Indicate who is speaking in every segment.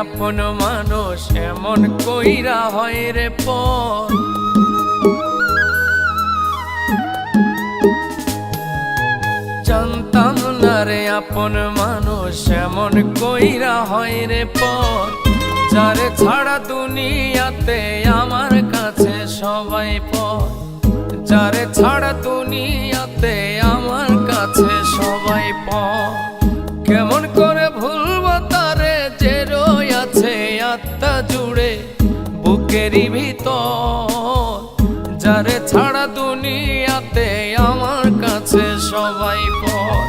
Speaker 1: আপন মানুষ এমন কইরা হয় রে পর জানতাম না রে, আপন মানুষ এমন কইরা হয় রে পর যারে ছাড়া দুনিয়াতে আমার কাছে সবাই পর যারে ছাড়া দুনিয়াতে আমার কাছে সবাই পর বুকেরই ভিতর, যারে ছাড়া দুনিয়াতে আমার কাছে সবাই পর।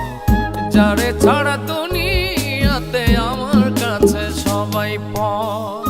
Speaker 1: যারে ছাড়া দুনিয়াতে আমার কাছে সবাই পর।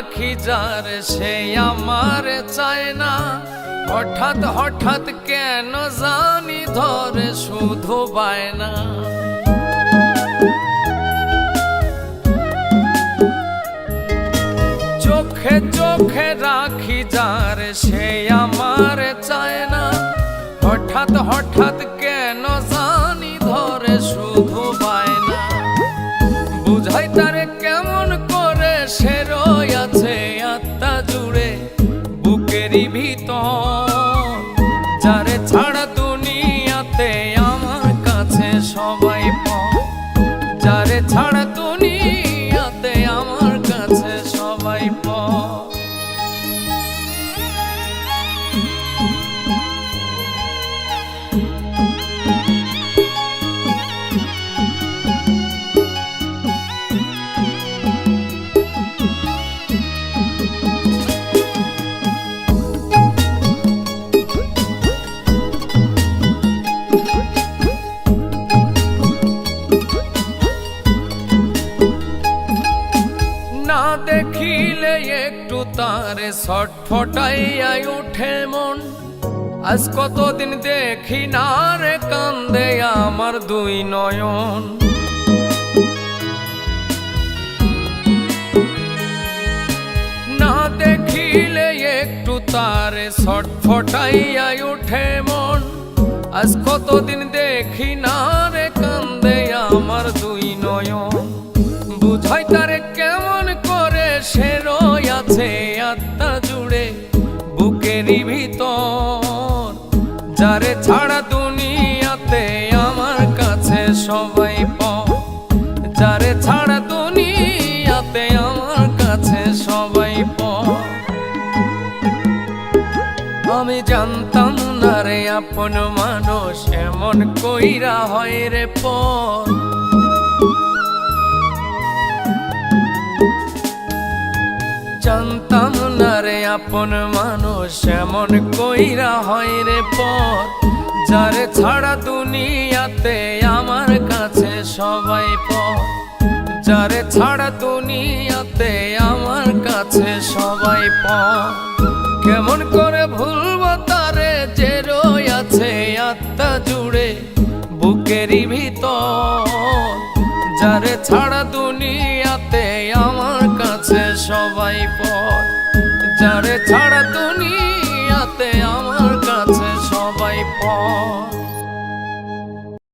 Speaker 1: রাখি যার, সে আমার চায় না। হঠাৎ হঠাৎ কেন জানি ধরে শুধু বায়না। চোখে চোখে রাখি যার, সে আমার চায় না। হঠাৎ হঠাৎ কেন জানি ধরে শুধু বায়না। বুঝাই তারে যারে ছাড়া একটু তারে ছটফটাইয়াই উঠে মন। আজ কতদিন দেখি না রে কান্দে আমার দুই নয়ন। না দেখিলে একটু তারে ছটফটাইয়াই উঠে মন। আজ কতদিন দেখি না রে কান্দে আমার দুই নয়ন। ভিতর। যারে ছাড়া দুনিয়াতে আমার কাছে সবাই প যারে ছাড়া দুনিয়াতে আমার কাছে সবাই প আমি জানতাম না রে আপন মানুষ এমন কইরা হয় রে পর জানতাম আপন মানুষ এমন কইরা হয় রে পর যারে ছাড়া দুনিয়াতে আমার কাছে সবাই পর যারে ছাড়া দুনিয়াতে আমার কাছে সবাই পর কেমন করে ভুলব তারে যে রই আছে আত্মা জুড়ে বুকেরই ভিতর। যারে ছাড়া যারে ছাড়া দুনিয়া